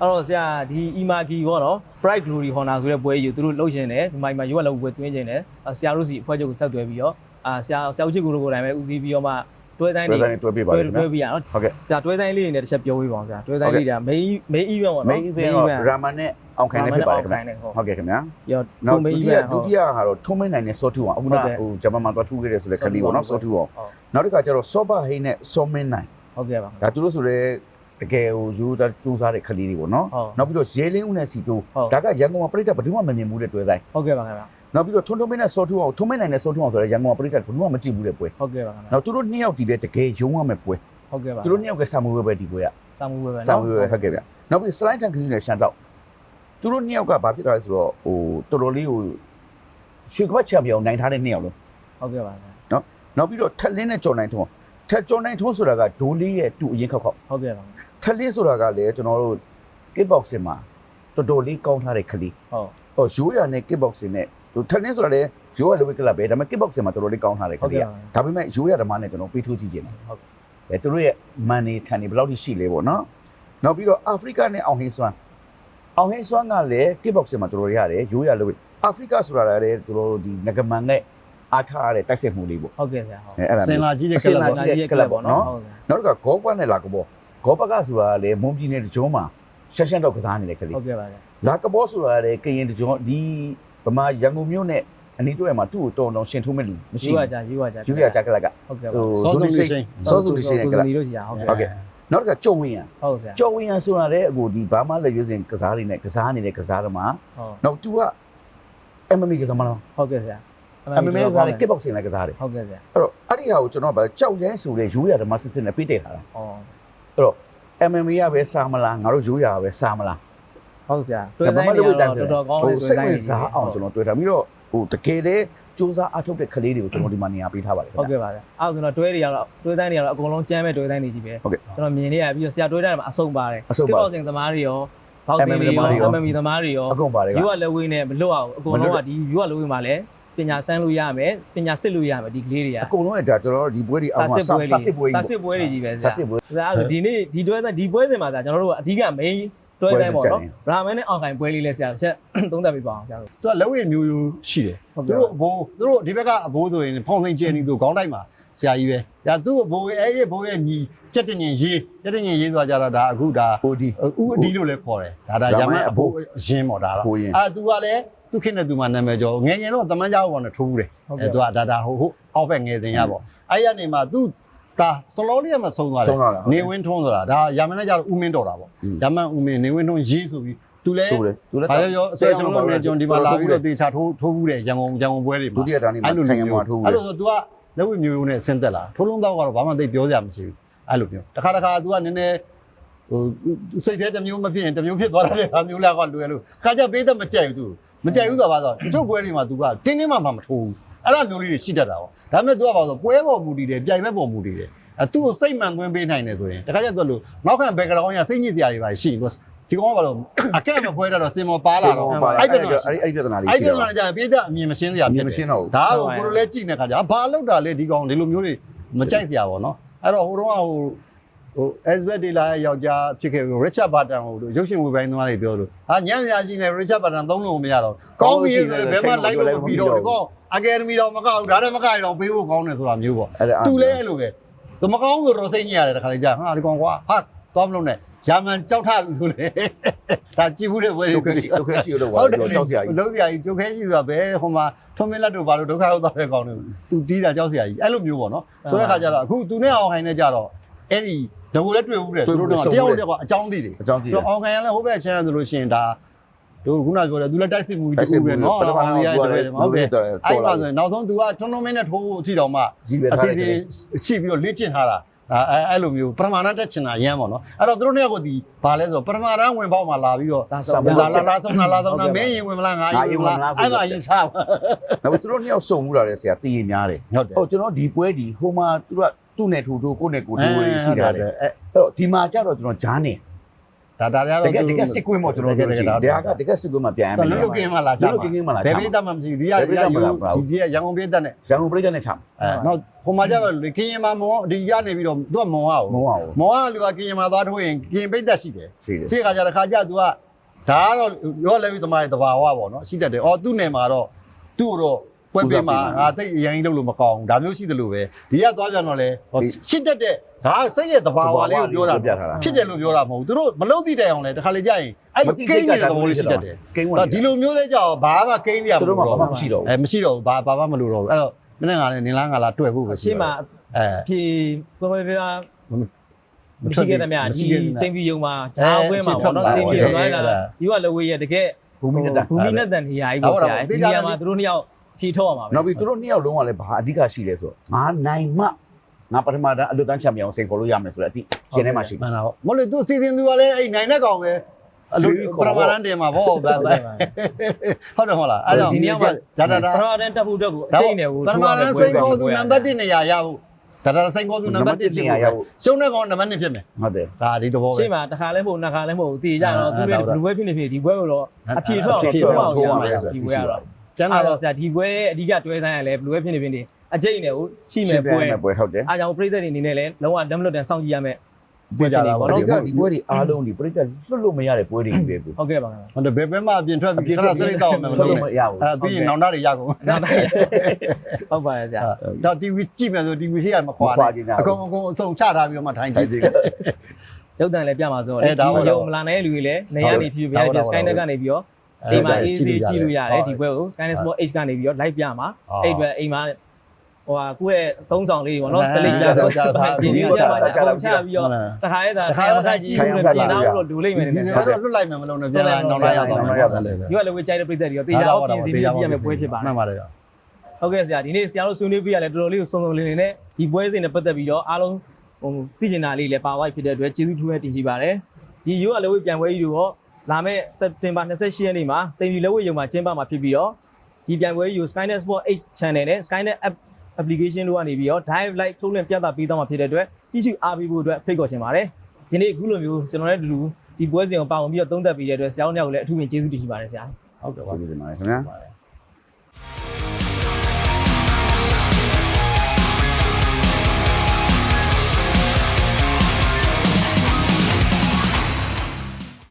အဲ့တော့ဆရာဒီ Imaki ပေါ့နော် Bright Glory Honda ဆိုတဲ့ပွဲကြီးကိုသူတို့လှုပ်ရှင်တယ်ဒီမှာဒီမှာရွက်လောက်ပွဲတွင်းကျင်တယ်အာဆရာတို့စီအဖွဲ့ချုပ်ကိုဆက်သွယ်ပြီးတော့အာဆရာဆရာဦးချစ်ကိုတို့ကိုယ်တိုင်ပဲဦးစီးပြီးတော့မှတွဲတိုင်းတွဲတွေဆိုင်တွဲပြပါလိမ့်မယ်တွဲပြရနော်ဟုတ်ကဲ့ဆရာတွဲတိုင်းလေးတွေနဲ့တစ်ချက်ပြောပေးပါအောင်ဆရာတွဲတိုင်းလေးတွေက main main event ပေါ့နော် main event တော့ရာမန်နဲ့အောင်ခိုင်နဲ့ဖြစ်ပါတယ်ခင်ဗျာဟုတ်ဟုတ်ကဲ့ခင်ဗျာရောနောက် main ဒုတိယ event ဒုတိယကတော့ထုံးမနိုင်တဲ့ soft 2အောင်အခုနဟုတ်ကဲ့ဟိုဂျပန်မှာသွားထူခဲ့တယ်ဆိုတဲ့ခလီပေါ့နော် soft 2အောင်ဟုတ်နောက်တစ်ခါကျတော့ sober hay နဲ့ somin နိုင်ဟုတ်ကဲ့ပါဒါသူတို့ဆိုတဲ့ တကယ်ဟိုယူတာစူးစားတဲ့ခလီတွေပေါ့နော်ဟုတ်နောက်ပြီးတော့ရဲလင်းဦးနဲ့စီတိုးဟုတ်ဒါကရန်ကုန်မှာပြိတ္တဘယ်သူမှမမြင်ဘူးတဲ့တွဲဆိုင်ဟုတ်ကဲ့ပါခင်ဗျာနောက်ပြီးတော့ထွန်းထွန်းမင်းနဲ့ soft 2အောင်ထွန်းမင်းနိုင်နဲ့ soft 2အောင်ဆိုတဲ့ရန်ကုန်မှာပြိတ္တဘယ်သူမှမကြည့်ဘူးတဲ့ပွဲဟုတ်ကဲ့ပါခင်ဗျာနောက်သူတို့နှစ်ယောက်တည်တဲ့တကယ်ရုံးရမယ့်ပွဲဟုတ်ကဲ့ပါသူတို့နှစ်ယောက်ကဆာမူဝဲပဲဒီပွဲကစာမှုပဲပဲဆာမူဝဲဟုတ်ကဲ့ဗျနောက်ပြီး slide tank ကြီးနဲ့ရှန်တော့သူတို့နှစ်ယောက်ကဘာဖြစ်တာလဲဆိုတော့ဟိုတော်တော်လေးဟိုရွှေကပတ်ချန်ပီယံနိုင်ထားတဲ့နှစ်ယောက်လုံးဟုတ်ကဲ့ပါခင်ဗျာနောက်ပြီးတော့ထက်လင်းနဲ့ကျော်နိုင်ထုံးထက်ကျော်နိုင်ထုံးဆိုတာကဒိုးလေးရဲ့တူအရင်ခောက်ခောက်ဟုတ်ကဲ့ပါ ထက်လင်းဆိုတာကလည်းကျွန်တော်တို့ kickboxing မှာတော်တော်လေးကောင်းထားတဲ့ခလီဟုတ်ဟောရိုးရနဲ့ kickboxing နဲ့ဟိုထက်လင်းဆိုတာလည်းရိုးရလိုပဲကလပ်ပဲဒါပေမဲ့ kickboxing မှာတော်တော်လေးကောင်းထားတဲ့ခဟုတ်လီကဲ့ကပါဒါပေမဲ့ရိုးရဓမ္မနဲ့ကျွန်တော်ပေးထိုးကြည့်ခြင်းတယ်ဟုတ်အဲသူတို့ရဲ့ money ခံနေဘယ်လောက်ထိရှိလဲပေါ့နော်နောက်ပြီးတော့အာဖရိကနဲ့အောင်ဟင်းစွမ်းအောင်ဟင်းစွမ်းကလည်း kickboxing မှာတော်တော်ရတယ်ရိုးရလိုပဲအာဖရိကဆိုတာလည်းသူတို့ဒီငကမန်နဲ့အားထားရတဲ့တိုက်ဆက်မှုလေးပေါ့ဟုတ်ကဲ့ဆရာဟုတ်အဲအဲ့ဒါစင်မျိုးလာကြီးတဲ့ကလပ်ပေါ့နာကြီးရဲ့ကလပ်ပေါ့နော်ဟုတ်ကဲ့နောက်တစ်ခါဂေါပတ်နဲ့လာကဘော ဂေါပတ်ကဆိုတာလေမွန်ပြည်နယ်တကြုံမှာရှက်ရှက်တော့ကစားနေတဲ့ကလေးဟုတ်ကဲ့ပါဆရာလာကဘောဆိုတာလေကရင်တကြုံဒီဗမာရန်ကုန်မြို့နဲ့အနီးတွေ့မှာသူ့ကိုတော်တော်ရှင်ထုံးမဲ့လူမရှိယူရဘူးကြယူရကြယူရကြကလကဟုတ်ကဲ့ပါဆိုစောဇူစုံနီလေးရှိချင်းစောစုလေးရှိတဲ့ကလကိုတို့စီရဟုတ်ကဲ့ဟုတ်ကဲ့နောက်တစ်ခါကြုံဝင်ရဟုတ်ဆရာကြုံဝင်ရဆိုတာလေအခုဒီဘာမှလက်ရွေးစင်ကစားနေနဲ့ကစားနေတဲ့ကစားသမားဟုတ်နောက်သူက MMA ကစားမလားဟုတ်ကဲ့ဆရာ MMA ကစားတယ် kickboxing လည်းကစားတယ်ဟုတ်ကဲ့ဆရာအဲ့တော့အဲ့ဒီဟာကိုကျွန်တော်ဗာကြောက်ရဲဆိုတဲ့ရိုးရဓမ္မစစ်စစ်နဲ့ပြည့်တဲ့ထားတာဟော အဲ့တော့ MMA ရပဲစားမလားငါတို့ရိုးရပဲစားမလားဟုတ်ဆရာတွဲဆိုင်နေတော့တော်တော်ကောင်းဟိုတဲ့စိတ်ဝင်စားအောင်ကျွန်တော်တွေ့တာပြီးတော့ဟိုတကယ်လေစူးစမ်းအထုတ်တဲ့ကလေးတွေကိုကျွန်တော်ဒီမှာနေရာပေးထားပါတယ်ဟုတ်ကဲ့ပါဆရာအဲ့ဒါဆိုတော့တွဲတွေကတော့တွဲဆိုင်တွေကတော့အကုန်လုံးကျမ်းမဲ့တွဲဆိုင်တွေကြီးပဲဟုတ်ကဲ့ကျွန်တော်မြင်နေရပြီးတော့ဆရာတွဲတိုင်းမှာအဆုံပါတယ်အဆုံပါဘောက်စင်သမားတွေရောဘောက်စင်တွေရော MMA သမားတွေရောအကုန်ပါတယ်ကယူရလက်ဝေးနဲ့မလွတ်အောင်အကုန်လုံးကဒီယူရလက်ဝေးမှာလည်း ပညာစမ်းလို့ရမယ်ပညာစစ်လို့ရမယ်ဒီကလေးတွေကအကုန်လုံးကဒါကျွန်တော်တို့ဒီပွဲတွေအောင်စာမှာစစ်ပွဲတွေစာစစ်ပွဲကြီးစာစစ်ပွဲတွေကြီးပဲဆရာစာစစ်ပွဲဒါဆိုဒီနေ့ဒီတွဲဆိုင်ဒီပွဲစဉ်မှာဆရာကျွန်တော်တို့ကအဓိက main တွဲဆိုင်ပေါ့နော်ရာမန်နဲ့အောင်ခိုင်ပွဲလေးလဲဆရာဆက်သုံးသပ်ပြပါအောင်ဆရာတို့သူကလက်ဝဲမျိုးရိုးရှိတယ်ဟုတ်သူကဲ့တို့အဘိုးသူတို့ဒီဘက်ကအဘိုးဆိုရင်ဖောင်စိန်ကျဲနေသူခေါင်းတိုက်မှာဆရာကြီးပဲဒါသူ့အဘိုးရဲ့အဲ့ဒီအဘိုးရဲ့ညီကျက်တင်ရင်ရေးကျက်တင်ရင်ရေးဆိုတာကြတော့ဒါအခုဒါဟိုဒီဥအဒီလို့လည်းခေါ်တယ်ဒါဒါရမန်အဘိုးအရင်ပေါ့ဒါတော့ဟိုရင်အဲသူကလည်း သူခင်တဲ့သူမှနာမည်ကျော်ငယ်ငယ်တော့တမန်ကြောက်ကောင်နဲ့ထိုးဘူးတယ် ဟုတ် အဲ ကဲ့ သူကဒါဒါဟိုဟိုအောက်ဘက်ငယ်စဉ်ရပေါ့အဲ့ရနေမှာသူဒါသလုံးလေးကမဆုံးသွားတယ် ဆုံးသွားတာ နေဝင်းထွန်းဆိုတာဒါရမန်နဲ့ကြတော့ဦးမင်းတော်တာပေါ့ อืม ရမန်ဦးမင်းနေဝင်းထွန်းရေးဆိုပြီးသူလည်း ဆိုတယ်သူလည်း ဘာရောရောအစေကျွန်တော်လည်းကျွန်တော်ဒီမှာလာပြီးတော့တေချာထိုးထိုးဘူးတယ်ရန်ကုန်ရန်ကုန်ပွဲတွေမှာ ဒုတိယတန်းနေမှာခိုင်ရမှာထိုး အဲ့ တယ် လိုဆို तू ကလက်ဝိမျိုးရိုးနဲ့ဆင်းသက်လာထိုးလုံးတော့ကတော့ဘာမှသိပြောစရာမရှိဘူးအဲ့လိုမျိုးတခါတခါ तू ကနည်းနည်းဟိုစိတ်ထဲတစ်မျိုးမဖြစ်ရင်တစ်မျိုးဖြစ်သွားတဲ့ဟာမျိုးလားကလွယ်လို့ခါကြပေးတဲ့မကြိုက်ဘူး तू မကြိုက်ဘူးဆိုတော့ဘာဆိုတချို့ပွဲတွေမှာ तू ကတင်းတင်းမှမှမထိုးဘူးအဲ့လိုမျိုးလေးတွေရှိတတ်တာပေါ့ဒါပေမဲ့ तू ကဘာဆိုပွဲပေါ်မူတည်တယ်ပြိုင်ပွဲပေါ်မူတည်တယ်အဲသူ့ကိုစိတ်မှန်သွင်းပေးနိုင်တယ်ဆိုရင်တခါကျတော့လို့နောက်ခံဘက်ကတော့ရစိတ်ညစ်စရာတွေပါရှိလို့ဒီကောင်ကဘာလို့အကဲမပွဲတော့စင်မောပါလာတော့အဲ့အဲ့ပြပြဿဿနာနာအဲ့အဲ့ပြဿနာလေးအဲ့ရှိဒီတော့မှာကြာရင်ပြေးတဲ့အမြင်မရှင်းစရာအမြဖြစ်င်မတယ်ရှင်းတော့ဘူးဒါကိုကိုလိုလဲကြည့်နေတဲ့ခါကျဘာလောက်တာလဲဒီကောင်ဒီလိုမျိုးတွေမကြိုက်စရာပေါ့နော်အဲ့တော့ဟိုတော့ဟို ဟို SBet ဒေလာရဲ့ယောက်ျားဖြစ်ခဲ့ပြီး Richard Barton ဟိုရုပ်ရှင်ဝေပိုင်းသွားတွေပြောလို့ဟာညံ့စရာကြီးနေ Richard Barton သုံးလို့မရတော့ကောင်းပြီဆိုရင်ဘယ်မှလိုက်လို့မပြီးတော့ဒီကောင် Academy တော့မကောက်ဘူးဒါလည်းမကောက်ရတော့ပေးဖို့ကောင်းတယ်ဆိုတာမျိုးပေါ့အဲ့ဒါသူလည်းအဲ့လိုပဲသူမကောင်းဆိုတော့စိတ်ညစ်ရတယ်တခါလေကြာဟာဒီကောင်ကွာဟာသွားမလို့နဲ့ရာမန်ကြောက်ထပြီဆိုလေဒါကြည့်ဘူးတဲ့ဘယ်ဒုလိုက္ခရှိဒုက္ခရှိလို့ဟုတ်တယ်ကြောက်စရာကြီးလုံးစရာကြီးကျုပ်ခဲရှိဆိုတာပဲဟိုမှာထွန်းမင်းလက်တို့ဘာလို့ဒုက္ခရောက်သွားတဲ့ကောင်တွေသူတီးတာကြောက်စရာကြီးအဲ့လိုမျိုးပေါ့နော်ဆိုတဲ့ခါကျတော့အခုသူနဲ့အောင်ခိုင်နဲ့ကြတော့အဲ့ဒီ ဒဂိုလည်းတွေ့ဘူးတဲ့သူတို့တော့တယောက်တယောက်ကအကြောင်းသိတယ်အကြောင်းကြည့်သူတယ်အောင်ခိုင်ကလည်းဟိုဘက်ချမ်းဆိုလို့ရှိရင်ဒါတို့ခုနပြောတယ်သူလည်းတိုက်စစ်မှုကြီးတူပဲနော်အောင်ခိုင်ရတဲ့ဟုတ်ကဲ့အဲ့မှာဆိုရင်နောက်ဆုံး तू ကထွန်းထွန်းမင်းနဲ့ထိုးဖို့အထိတော့မှကြီးပဲအထားစီတယ်အစဉ်ရှိပြီးတော့လေ့ကျင့်ထားတာအဲအဲအဲ့လိုမျိုးပရမဏတက်ချင်တာရမ်းပေါ့နော်အဲ့တော့သူတို့နှစ်ယောက်ကိုဒီဘာလဲဆိုတော့ပရမဏဝင်ပေါက်မှာလာပြီးတော့ဒါဆိုလာလာလာဆုံးလာလာဆုံးနာမင်းရင်ဝင်မလားငါရင်ဝင်မလားအဲ့မှာရင်ချပါနောက်သူတို့နှစ်ယောက်စုံမှုလာတဲ့ဆရာတည်ရင်များတယ်ဟုတ်တယ်ဟုတ်ကျွန်တော်ဒီပွဲဒီဟိုမှာသူက သူ့နဲ့ထူထူကိုနဲ့ကိုထိုးတွေရှိတာတယ်အဲအဲ့တော့ဒီမှာကြတော့ကျွန်တော်ဂျားနေဒါဒါတွေတကတော့ကယ်တကယ်စစ်ကွင်းပေါ့ကျွန်တော်တို့ရှိတယ်ဒါကတကယ်စစ်ကွင်းမှာပြန်ရမယ်လွတ်လွတ်ကင်းမှလာချလွတ်လွတ်ကင်းကင်းမှလာချဘယ်ပြည်သက်မှမရှိဘူးဒီကဒီကဒီဒီကရန်ကုန်ပြည်သက်နဲ့ရန်ကုန်ပြည်တဲ့နဲ့ချမ်းအဲနောက်ဟိုမှာကျတော့လေကင်းရင်မှာမောဒီကနေပြီးတော့သူကမောအောင်မဟုတ်အောင်မောကလူကကင်းရင်မှာသွားထိုးရင်ကင်းပြည်သက်ရှိတယ်ရှိတယ်ရှိခါကျတော့ခါကျ तू ကဒါကတော့ရောလဲပြီးသမားရဲ့တဘာဝပေါ့နော်ရှိတတ်တယ်အော်သူ့နယ်မှာတော့သူ့တော့ ပွဲပေးမှာငါတိတ်အရင်လုပ်လို့မကောင်းဘူးဒါမျိုးရှိတယ်လို့ပဲဒီကသွားပြန်တော့လေရှိတတ်တဲ့ဒါစိတ်ရဲ့တဘာဝလေးကိုပြောတာဖြစ်တယ်လို့ပြောတာမဟုတ်ဘူးသူတို့မလုံးသိတဲ့အောင်လေတခါလေကြာရင်အဲ့လိုကိန်းနေတဲ့သဘောလေးရှိတတ်တယ်ကိန်းဝင်ဒါဒီလိုမျိုးလဲကြောက်ဘာမှကိန်းရသူတို့မှဘာမှမရှိတော့ဘူးအဲမရှိတော့ဘူးဘာဘာမှမလို့တော့ဘူးအဲ့တော့မနေ့ကလည်းနေလားငါလားတွေ့ဖို့ပဲရှေ့မှာအဲဖြေပွဲပွဲပြမမရှိခဲ့တဲ့မြဒီတင်ပြီးယုံမှာဂျာပွဲမှာပေါ့နော်တင်ပြီးယုံသွားတာယူကလည်းဝေးရတကယ်ဘူမိနဲ့တန်ဘူမိနဲ့တန်နေရာကြီးပေါ့ဆရာဒီနေရာမှာသူတို့နှစ်ယောက် ဖြေထောက်ရမှာပဲနောက်ပြီးသူတို့နှစ်ယောက်လုံးကလည်းဘာအဓိကရှိလဲဆိုတော့ငါနိုင်မှငါပထမတန်းအလွတ်တန်းချန်ပီယံစိန်ခေါ်လို့ရမယ်ဆိုတဲ့အတိရှင်ထဲမှာရှိမှန်တာဟုတ်မဟုတ်လေသူစီစဉ်သူကလည်းအဲ့နိုင်တဲ့ကောင်ပဲအလိုပရမရန်တင်မှာဗောဗျာဗျာဟုတ်တယ်ဟုတ်လားအဲ့ကြောင့်ဒါဒါဒါပထမတန်းတက်ဖို့အတွက်ကိုအချိန်နဲ့ကိုပရမရန်စိန်ကိုသူနံပါတ်1နေရာရဖို့ဒါဒါစိန်ကိုသူနံပါတ်1ဖြစ်ဖို့ရှုံးတဲ့ကောင်နံပါတ်2ဖြစ်မယ်ဟုတ်တယ်ဒါဒီတော့ပဲရှေ့မှာတစ်ခါလဲမဟုတ်နှစ်ခါလဲမဟုတ်တည်ကြတော့သူတို့ဘယ်လိုပဲဖြစ်နေဖြစ်ဒီပွဲကိုတော့အဖြေထွက်အောင်တော့ထိုးအောင်ရမှာဒီပွဲကတော့ ကျန်အဲ့တာတော့တော့ဆရာဒီပွဲအဓိကတွဲဆိုင်ရလဲဘယ်လိုပဲဖြစ်နေဖြစ်နေအကျိတ်နဲ့ကိုရှိမဲ့ပွဲပွဲဟုတ်တယ်အားကြောင့်ပြည်သက်တွေအနေနဲ့လည်းလုံးဝဒမ်မလွတ်တန်စောင့်ကြည့်ရမယ်ပြကြတာဘာဗောလို့နော်ကဒီပွဲတွေအားလုံးဒီပြိတ္တလွတ်လို့မရတဲ့ပွဲတွေကြီးပဲကိုဟုတ်ကဲ့ပါခင်ဗျာဟုတ်တယ်ဘယ်ဘက်မှအပြင်ထွက်ပြီးခဏစရိတ်တော့မယ်မထွက်လို့လို့မရဘူးအဲပြီးရင်နောင်တတွေရကုန်နောက်တိုင်းဟုတ်ပါရဲ့ဆရာဒါ TV ကြည့်မယ်ဆို TV ရှိရမခွာနဲ့အကုန်အကုန်အဆုံးချထားပြီးတော့မှထိုင်ကြထိုည့်င်ကြည့်ရုပ်တံလည်းပြမှာဆိုတော့အဲလေဒါဒီပါရုပ်မလာနိုင်တဲ့လူတွေလည်းနေရနေဖြစ်ဖြစ်ပြရတယ် Skynet ကနေပြီးတော့ အိမ်မှာ AC ကြည့်လို့ရတယ်ဒီဘက်ကို Skynet Sport H ကနေပြီးတော့ live ပြမှာအဲ့အတွက်အိမ်မှာဟိုဟာကိုယ့်ရဲ့သုံးဆောင်လေးပေါ့နော်စလိတ်ပြတော့ဒီဒီကြမှာကြာတော့ချပြီးတော့တခါရဲတာခါရတာကြည့်လို့ပြင်တော့လို့ဒူလိုက်မယ်နေဒီတယ်ကတော့လွတ်လိုက်မယ်မလို့နဲ့ပြန်လာနောင်လာရတော့မယ်ဒီကလည်းဝေးကြိုက်တဲ့ပြည်သက်တွေရောတေချာအောင်ပြင်စီပြီးကြည့်ရမယ်ပွဲဖြစ်ပါတယ်မှန်ပါတယ်ဗျဟုတ်ကဲ့ဆရာဒီနေ့ဆရာတို့ဆွေးနွေးပြရတယ်တော်တော်လေးကိုစုံစုံလင်လင်နဲ့ဒီပွဲစဉ်နဲ့ပတ်သက်ပြီးတော့အားလုံးဟိုသိကျင်တာလေးလည်းပါဝိုက်ဖြစ်တဲ့အတွက်ကျေးဇူးထူးနဲ့တင်ရှိပါတယ်ဒီရိုးကလည်းဝေးပြန်ပွဲကြီးတို့ လာမယ့်စက်တင်ဘာ28ရက်နေ့မှာတင်ပြီးလည်းဝေးရုံမှာကျင်းပမှာဖြစ်ပြီးတော့ဒီပြန်ပွဲကြီးကို Skynet Sport H Channel နဲ့ Skynet App application တို့ကနေပြီးတော့ live live ထုတ်လွှင့်ပြသပေးသွားမှာဖြစ်တဲ့အတွက်ကြည့်ရှုအားပေးဖို့အတွက်ဖိတ်ခေါ်ချင်ပါတယ်ဒီနေ့အခုလိုမျိုးကျွန်တော်လည်းအတူတူဒီပွဲစဉ်ကိုပါဝင်ပြီးတော့သုံးသပ်ပေးတဲ့အတွက်ဆရာတို့ညောက်ကိုလည်းအထူးပင်ကျေးဇူးတင်ရှိပါတယ်ဆရာဟုတ်ကဲ့ပါကျေးဇူးတင်ပါတယ်ခင်ဗျာ